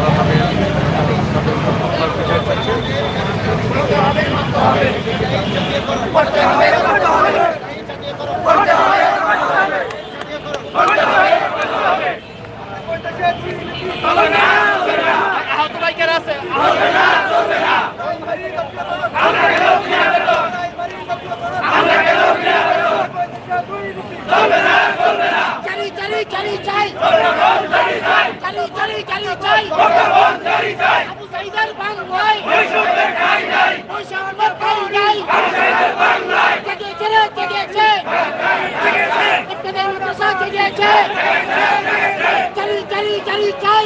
তারা তাদের আপনার বিচার চাচ্ছে আহত বাইকার আছে আহত না চলবে না আমরা কেন আমরা কেন চলবে না চলবে না চাই চাই চাই চাই চালি চালি চালি চাই।